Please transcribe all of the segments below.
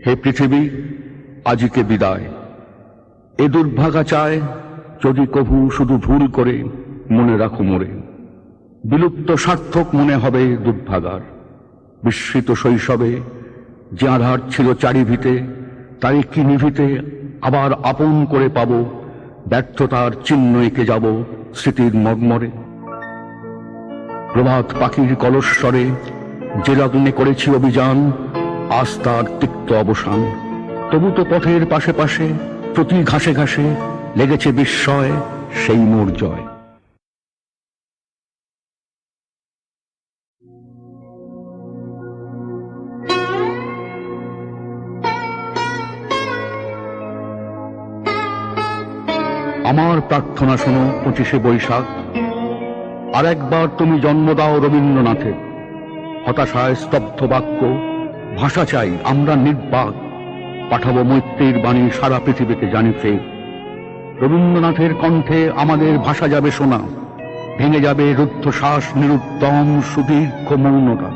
হে পৃথিবী আজিকে বিদায়। এ দুর্ভাগা চায়, যদি কভু শুধু ভুল করে মনে রাখো মোরে। বিলুপ্ত সার্থক মনে হবে দুর্ভাগার। বিস্মৃত শৈশবে, যে আধার ছিল চারিভিতে, তাই কি নিভিতে আবার আপন করে পাব, ব্যর্থতার চিহ্ন এঁকে যাব স্মৃতির মর্মরে। প্রভাত পাখির কলস্বরে, যে লগ্নে করেছি অভিযান আজ তার তিক্ত অবসান। তবু তো পথের পাশে পাশে, প্রতি ঘাসে ঘাসে লেগেছে বিস্ময়, সেই মোর জয়। আমার প্রার্থনা শোনো পঁচিশে বৈশাখ। আর একবার তুমি জন্ম দাও রবীন্দ্রনাথের হতাশায় স্তব্ধ বাক্য ভাষা চাই, আমরা নির্বাক। পাঠাবো মৈত্রীর বাণী সারা পৃথিবীকে জানি ফের রবীন্দ্রনাথের কণ্ঠে আমাদের ভাষা যাবে শোনা। ভেঙে যাবে রুদ্ধশ্বাস, নিরুত্তম, সুদীর্ঘ মৌনতা।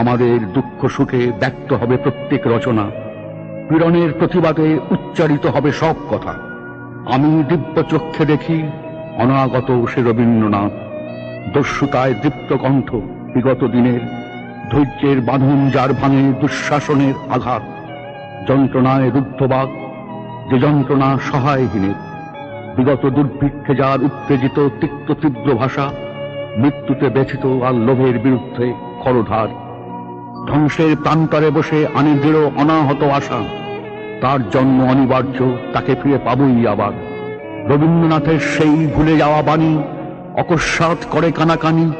আমাদের দুঃখ সুখে ব্যক্ত হবে প্রত্যেক রচনা। পীড়নের প্রতিবাদে উচ্চারিত হবে সব কথা। আমি দিব্য চক্ষে দেখি অনাগত সে রবীন্দ্রনাথ। দস্যুতায় দীপ্ত কণ্ঠ বিগত দিনের ধৈর্যের বাঁধন যার ভাঙে দুঃশাসনের আঘাত, যন্ত্রণায় রুদ্ধবাক, যে যন্ত্রণা সহায়হীনের, বিগত দুর্ভিক্ষে যার উত্তেজিত তিক্ত তীব্র ভাষা, মৃত্যুতে ব্যথিত আর লোভের বিরুদ্ধে খরধার। ধ্বংসের প্রান্তরে বসে আনি দৃঢ় অনাহত আশা, তার জন্ম অনিবার্য, তাকে ফিরে পাবই আবার। রবীন্দ্রনাথের সেই ভুলে যাওয়া বাণী, অকস্মাৎ করে কানাকানি,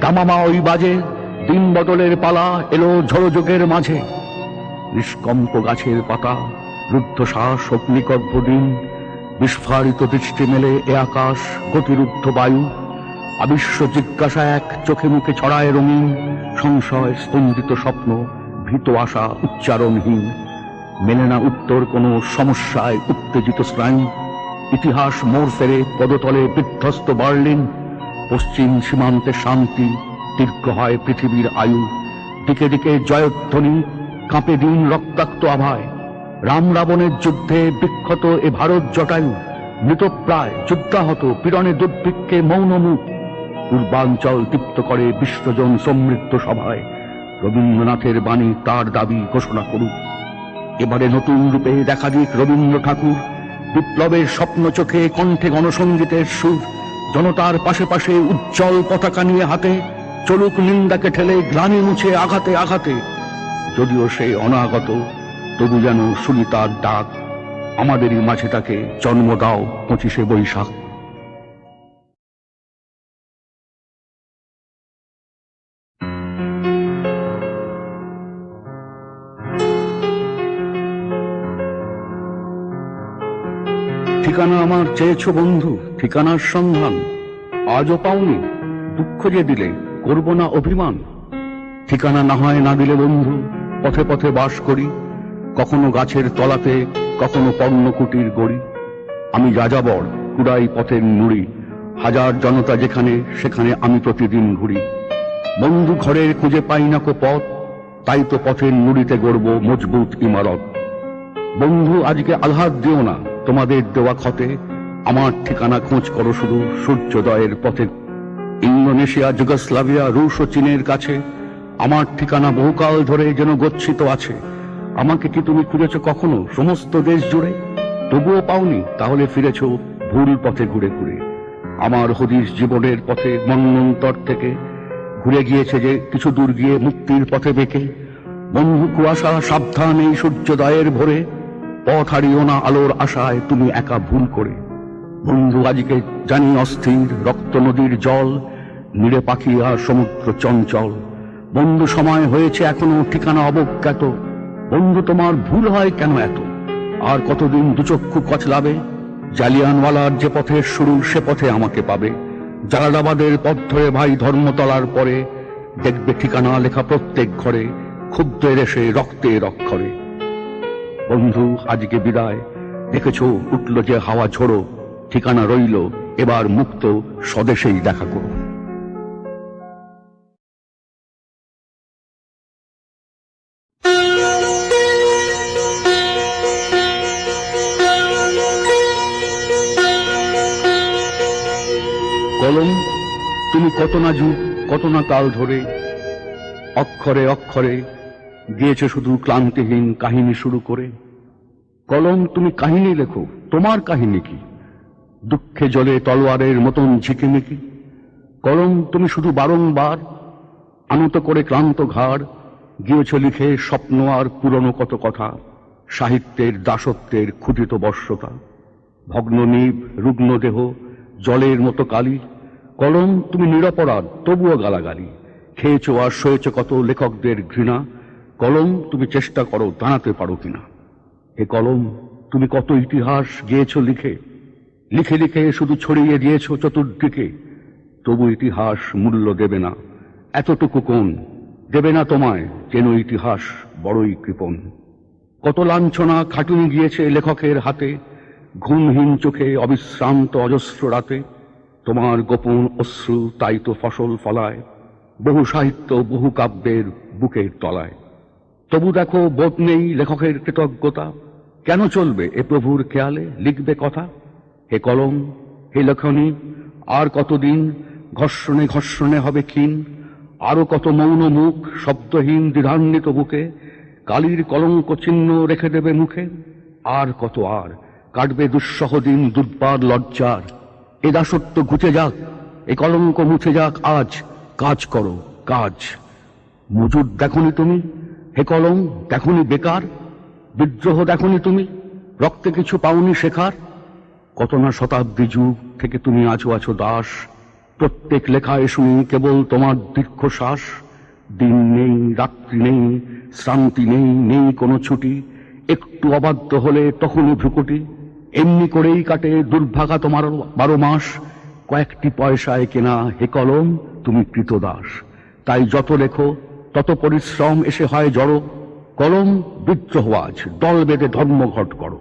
দামামা ওই বাজে দিন বদলের পালা এলো ঝড়যোগের মাঝে। নিষ্কম্প গাছের পাতা রুদ্ধশ্বাস অগ্নিকর্ভ দিন বিস্ফারিত দৃষ্টি মেলে এ আকাশ, গতিরুদ্ধ বায়ু। আবিশ্ব জিজ্ঞাসা এক চোখে মুখে ছড়ায় রঙিন, সংশয় স্পন্দিত স্বপ্ন, ভীত আশা উচ্চারণহীন। মেলে না উত্তর কোনো সমস্যায় উত্তেজিত স্নায়ু। ইতিহাস মোড় ফেরে পদতলে বিধ্বস্ত বার্লিন, পশ্চিম সীমান্তে শান্তি দীর্ঘ হয় পৃথিবীর আয়ু। দিকে দিকে জয়ধ্বনি, কাঁপে দিন রক্তাক্ত আভায়। রাম রাবণের যুদ্ধে বিক্ষত এ ভারত জটায়ু। মৃতপ্রায় যুদ্ধাহত পীড়নে দুর্ভিক্ষে মৌন মুখ। পূর্বাঞ্চল তৃপ্ত করে বিশ্বজন সমৃদ্ধ সভায়। রবীন্দ্রনাথের বাণী তার দাবি ঘোষণা করুক এবারে নতুন রূপে দেখা দিক রবীন্দ্র ঠাকুর। বিপ্লবের স্বপ্ন চোখে কণ্ঠে গণসঙ্গীতের সুর। জনতার পাশে পাশে উজ্জ্বল পতাকা নিয়ে হাতে চলুক নিন্দাকে ঠেলে গ্লানি মুছে আঘাতে আঘাতে। যদিও সে অনাগত, তবু যেন শুনি তার ডাক আমাদেরই মাঝে তাকে জন্ম দাও পঁচিশে বৈশাখ। ঠিকানা আমার চেয়েছো বন্ধু, ঠিকানার সন্ধান। আজও পাওনি, দুঃখ যে দিলে। করব না অভিমান। ঠিকানা না হয় না দিলে বন্ধু, পথে পথে বাস করি। কখনো গাছের তলাতে, কখনো পর্ণকুটির গড়ি। আমি যাযাবর, কুড়াই পথের নুড়ি। হাজার জনতা যেখানে, সেখানে আমি প্রতিদিন ঘুরি। বন্ধু ঘরের খুঁজে পাই না কো পথ, তাই তো পথের নুড়িতে গড়ব মজবুত ইমারত। বন্ধু, আজকে আঘাত দিও না। তোমাদের দেওয়া ক্ষতে আমার ঠিকানা খোঁজ করো শুধু সূর্যোদয়ের পথে। ইন্দোনেশিয়া, যুগোস্লাভিয়া, রুশ ও চীনের কাছে আমার ঠিকানা বহুকাল ধরে যেন গচ্ছিত আছে। আমাকে কি তুমি খুঁজেছ কখনো? সমস্ত দেশ জুড়ে? তবুও পাওনি, তাহলে ফিরেছ ভুল পথে ঘুরে ঘুরে। আমার হদিস জীবনের পথে মন্বন্তর থেকে। ঘুরে গিয়েছে যে কিছু দূর গিয়ে মুক্তির পথে বেঁকে। বন্ধু কুয়াশা, সাবধান এই সূর্যোদয়ের ভোরে। পথ হারিও না আলোর আশায় তুমি একা ভুল করে। বন্ধু আজকে জানি অস্থির, রক্ত নদীর জল নিড়ে পাখি আর সমুদ্র চঞ্চল। বন্ধু সময় হয়েছে এখনও, ঠিকানা অবজ্ঞাত। বন্ধু, তোমার ভুল হয় কেন এত? আর কতদিন দুচক্ষু কচলাবে? জালিয়ানওয়ালার যে পথের শুরু, সে পথে আমাকে পাবে। জালালাবাদের পথ ধরে ভাই ধর্মতলার পরে, দেখবে ঠিকানা লেখা প্রত্যেক ঘরে ক্ষুদ্রের এসে রক্তের অক্ষরে বন্ধু, আজকে বিদায়। দেখেছ, উঠল যে হাওয়া ঝোড়ো। ঠিকানা রইল, এবার মুক্ত স্বদেশেই দেখা করুন। কলম, তুমি কত না যুগ, কত না কাল ধরে, অক্ষরে অক্ষরে গিয়েছে শুধু ক্লান্তিহীন কাহিনী শুরু করে। কলম, তুমি কাহিনী লেখো, তোমার কাহিনী কি? দুঃখে জলে তলোয়ারের মতন ঝিকিমিকি কলম, তুমি শুধু বারংবার আনত করে ক্লান্ত ঘাড়, গিয়েছ লিখে স্বপ্ন আর পুরনো কত কথা, সাহিত্যের দাসত্বের ক্ষুদিত বর্ষতা। ভগ্ন নীব, রুগ্ন দেহ, জলের মতো কালি। কলম, তুমি নিরপরাধ, তবুও গালাগালি। খেয়েছ আর সয়েছ কত লেখকদের ঘৃণা। কলম, তুমি চেষ্টা করো দাঁড়াতে পারো কিনা। হে কলম, তুমি কত ইতিহাস গিয়েছ লিখে। লিখে লিখে শুধু ছড়িয়ে দিয়েছ চতুর্দিকে। তবু ইতিহাস মূল্য দেবে না। এতটুকু কোন? দেবে না তোমায় যেন ইতিহাস বড়ই কৃপণ। কত লাঞ্ছনা খাটুনি গিয়েছে লেখকের হাতে। ঘুমহীন চোখে অবিশ্রান্ত অজস্র রাতে। তোমার গোপন অশ্রু তাই তো ফসল ফলায়। বহু সাহিত্য, বহু কাব্যের বুকের তলায়। তবু দেখো বোধ নেই লেখকের কৃতজ্ঞতা। কেন চলবে এ প্রভুর খেয়ালে লিখবে কথা? হে কলম, হে লেখনী, আর কতদিন ঘর্ষণে ঘর্ষণে হবে ক্ষীণ, আরও কত মৌন মুখ শব্দহীন দ্বিধান্বিত বুকে, কালির কলঙ্ক চিহ্ন রেখে দেবে মুখে, আর কত আর কাটবে দুঃসহ দিন দুর্বার লজ্জার। এ দাসত্ব ঘুচে যাক, এ কলঙ্ক মুছে যাক আজ, কাজ করো, কাজ। মজুদ দেখনি তুমি, হে কলম, দেখনি বেকার, বিদ্রোহ দেখনি তুমি, রক্তে কিছু পাওনি শেখার কত না শতাব্দী যুগ থেকে তুমি আছো আছো দাস। প্রত্যেক লেখায় শুনি কেবল তোমার দীর্ঘশ্বাস। দিন নেই, রাত্রি নেই, শ্রান্তি নেই নেই কোনো ছুটি। একটু অবাধ্য হলে তখনই ভ্রুকুটি। এমনি করেই কাটে দুর্ভাগা তোমার বারো মাস। কয়েকটি পয়সায় কেনা হে কলম, তুমি কৃতদাস তাই যত লেখো, তত পরিশ্রম এসে হয় জড়ো। কলম বিদ্রোহ আজ, দল বেঁধে ধর্মঘট করো।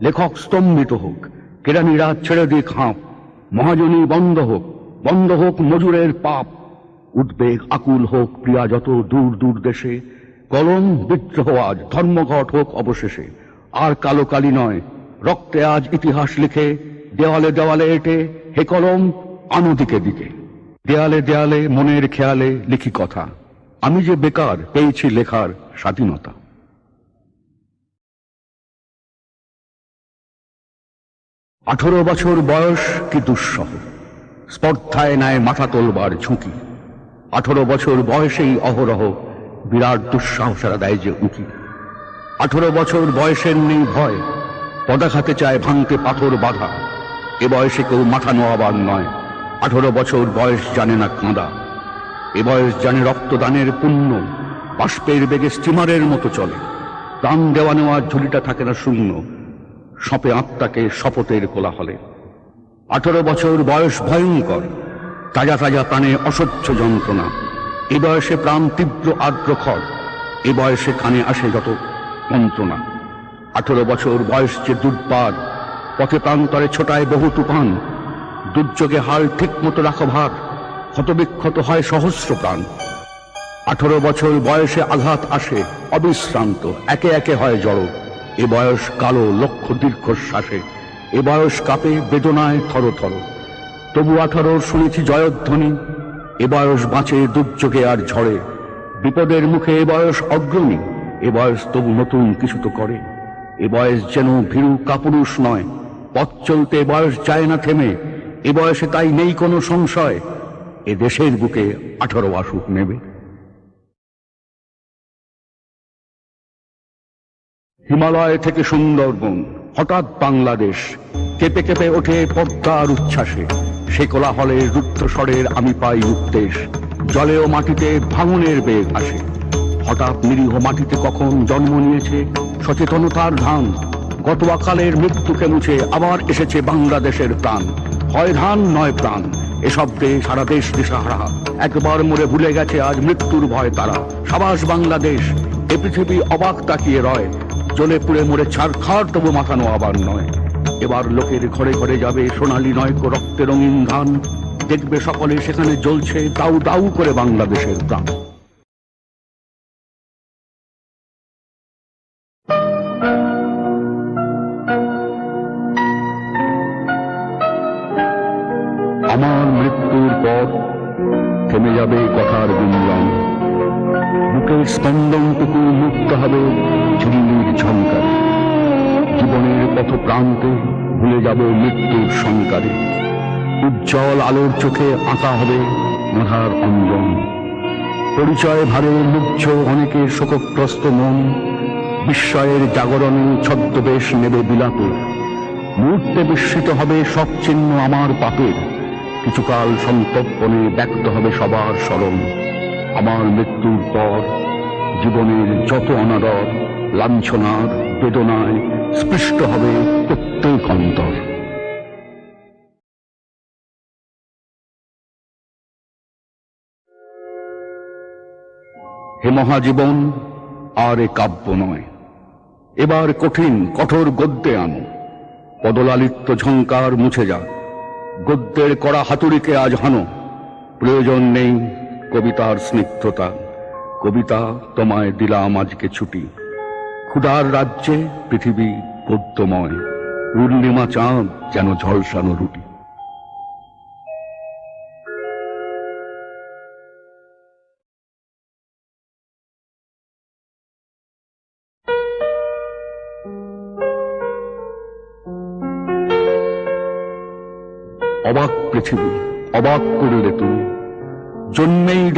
লেখক স্তম্ভিত হোক কেরানিরা ছেড়ে দিয়ে খাপ। মহাজনী বন্ধ হোক বন্ধ হোক মজুরের পাপ। উদ্বেগ আকুল হোক প্রিয়া যত দূর দূর দেশে কলম বিদ্রোহ আজ, ধর্মঘট হোক অবশেষে। আর কালো কালি নয়, রক্তে আজ ইতিহাস লিখে দেওয়ালে দেওয়ালে এটে, হে কলম আনো দিকে দিকে। দেয়ালে দেয়ালে মনের খেয়ালে লিখি কথা। আমি যে বেকার, পেয়েছি লেখার স্বাধীনতা। আঠারো বছর বয়স কি দুঃসহ। স্পর্ধায় নেয় মাথা তোলবার ঝুঁকি। আঠারো বছর বয়সেই অহরহ বিরাট দুঃসাহসারা দেয় যে উঁকি। আঠারো বছর বয়সের নেই ভয়, পদাঘাতে চায় ভাঙতে পাথর বাধা। এ বয়সে কেউ মাথা নোয়াবার নয়, আঠারো বছর বয়স জানে না কাঁদা। এ বয়স জানে রক্তদানের পুণ্য, বাষ্পের বেগে স্টিমারের মতো চলে। প্রাণ দেওয়া নেওয়ার ঝুলিটা থাকে না শূন্য সপে আত্মাকে শপথের কোলাহলে। আঠারো বছর বয়স ভয়ঙ্কর, তাজা তাজা প্রাণে অসহ্য যন্ত্রণা। এ বয়সে প্রাণ তীব্র আর্দ্র খড় এ বয়সে কানে আসে যত যন্ত্রণা আঠারো বছর বয়স যে দুর্বার, পথে প্রান্তরে ছোটায় বহু তুফান। দুর্যোগে হাল ঠিক মতো রাখো ভার, ক্ষতবিক্ষত হয় সহস্র প্রাণ। আঠারো বছর বয়সে আঘাত আসে অবিশ্রান্ত, একে একে হয় জড়। এ বয়স কালো লক্ষ দীর্ঘশ্বাসে, এ বয়স কাপে বেদনায় থর থর। তবু আঠারো শুনেছি জয়ধ্বনি, এ বয়স বাঁচে দুর্যোগে আর ঝড়ে। বিপদের মুখে এ বয়স অগ্রণী, এ বয়স তবু নতুন কিছু তো করে। এ বয়স যেন ভীরু কাপুরুষ নয়, পথ চলতে এ বয়স যায় না থেমে, এ বয়সে তাই নেই কোনো সংশয়। এ দেশের বুকে আঠারো আসুক নেবে। হিমালয় থেকে সুন্দরবন, হঠাৎ বাংলাদেশ, কেঁপে কেঁপে ওঠে পদ্মার উচ্ছ্বাসে। সে কোলাহলে রুদ্ধস্বরের আমি পাই উদ্দেশ জলে ও মাটিতে ভাঙনের বেগ আসে। হঠাৎ নিরীহ মাটিতে কখন জন্ম নিয়েছে সচেতনতার ধান, গত আকালের মৃত্যুকে মুছে আবার এসেছে বাংলাদেশের প্রাণ। হয় ধান, নয় প্রাণ এশব্দে সারা দেশ দিশাহারা একবার মরে ভুলে গেছে আজ মৃত্যুর ভয় তারা। সাবাস বাংলাদেশ, এ পৃথিবী অবাক তাকিয়ে রয় জ্বলে পুড়ে মরে ছাড় খার তবু মাথানো আবার নয়। এবার লোকের ঘরে ঘরে যাবে সোনালী নয়কো রক্তে রঙিন ধান। দেখবে সকলে সেখানে জ্বলছে দাউ দাউ করে বাংলাদেশের প্রাণ। স্পন্দনটুকু মুক্ত হবে ঝিল্লির ঝঙ্কারে। জীবনের পথ প্রান্তে ভুলে যাব মৃত্যুর সংকারে। উজ্জ্বল আলোর চোখে আঁকা হবে মধার অঞ্জন পরিচয় ভারে মুগ্ধ অনেকের শোকগ্রস্ত মন, বিস্ময়ের জাগরণে ছদ্মবেশ নেবে বিলাপে মুহূর্তে বিস্মিত হবে সব চিহ্ন আমার পাপের। কিছুকাল সন্তর্পণে ব্যক্ত হবে সবার স্মরণ। আমার মৃত্যুর পর জীবনের যত অনাদর, লাঞ্ছনার বেদনায় স্পৃষ্ট হবে প্রত্যেক অন্তর। হে মহাজীবন, আর এ কাব্য নয়। এবার কঠিন, কঠোর গদ্যে আনো। পদলালিত্য ঝঙ্কার মুছে যাক। গদ্যের কড়া হাতুড়িকে আজ হানো। প্রয়োজন নেই কবিতার স্নিগ্ধতা। কবিতা তোমায় দিলাম আজকে ছুটি। ক্ষুধার রাজ্যে পৃথিবী গদ্যময় পূর্ণিমা চাঁদ যেন ঝলসানো রুটি। অবাক পৃথিবী, অবাক করলে তুমি। জন্মেই